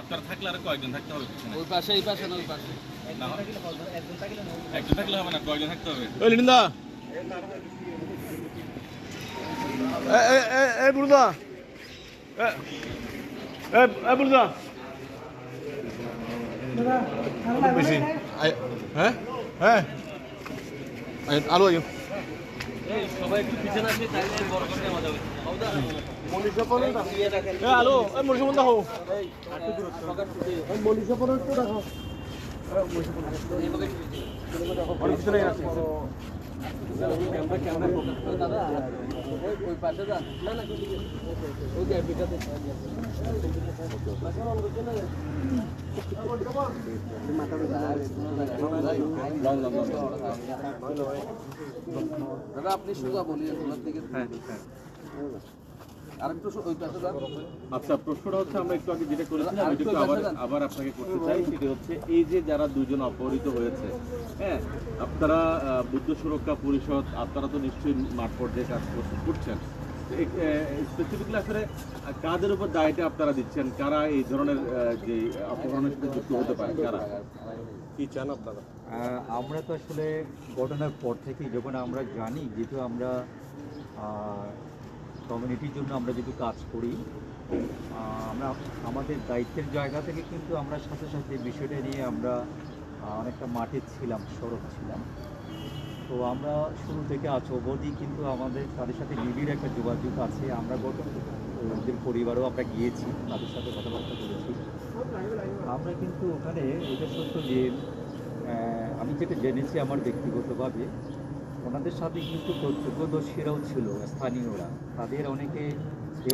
আপনার থাকলে আর কয়েকজন থাকতে হবে পিছনে ওই পাশে এই পাশে না ওই পাশে না হয়? একজন থাকলে হবে না কয়েকজন থাকতে হবে ওই লিন্দা এ এ এ বুরদা এ এ এ বুরদা বেশি হ্যাঁ হ্যাঁ আই- আলো একটু এ আলো এ মরিস বন্ধ হও অনেক পিছনে আছে দাদা ওই ওই পাশে না না ওই দাদা আপনি সোজা বলি ওনার দিকে। হ্যাঁ হ্যাঁ। ওই পাশে আচ্ছা প্রশ্নটা হচ্ছে আমরা একটু আগে যেটা করেছিলাম একটু আবার আবার আপনাকে করতে চাই সেটা হচ্ছে এই যে যারা দুজন অপহৃত হয়েছে হ্যাঁ আপনারা বুদ্ধ সুরক্ষা পরিষদ আপনারা তো নিশ্চয়ই মাঠ পর্যায়ে কাজ করছেন। স্পেসিফিকলি আসলে কাদের উপর দায়টা আপনারা দিচ্ছেন? কারা এই ধরনের যে অপহরণের সাথে যুক্ত হতে পারে? কারা? কি চান আপনারা? আমরা তো আসলে ঘটনার পর থেকেই যখন আমরা জানি যেহেতু আমরা কমিউনিটির জন্য আমরা যেহেতু কাজ করি আমরা আমাদের দায়িত্বের জায়গা থেকে কিন্তু আমরা সাথে সাথে বিষয়টা নিয়ে আমরা অনেকটা মাঠে ছিলাম সড়ক ছিলাম। তো আমরা শুরু থেকে আজ অবধি কিন্তু আমাদের তাদের সাথে নিবিড় একটা যোগাযোগ আছে। আমরা গত, ওদের পরিবারও আমরা গিয়েছি, তাদের সাথে কথাবার্তা বলেছি আমরা কিন্তু ওখানে এটা সত্য যে আমি যেটা জেনেছি আমার ব্যক্তিগতভাবে, ওনাদের সাথে কিন্তু প্রত্যক্ষদর্শীরাও ছিল, স্থানীয়রা। তাদের অনেকে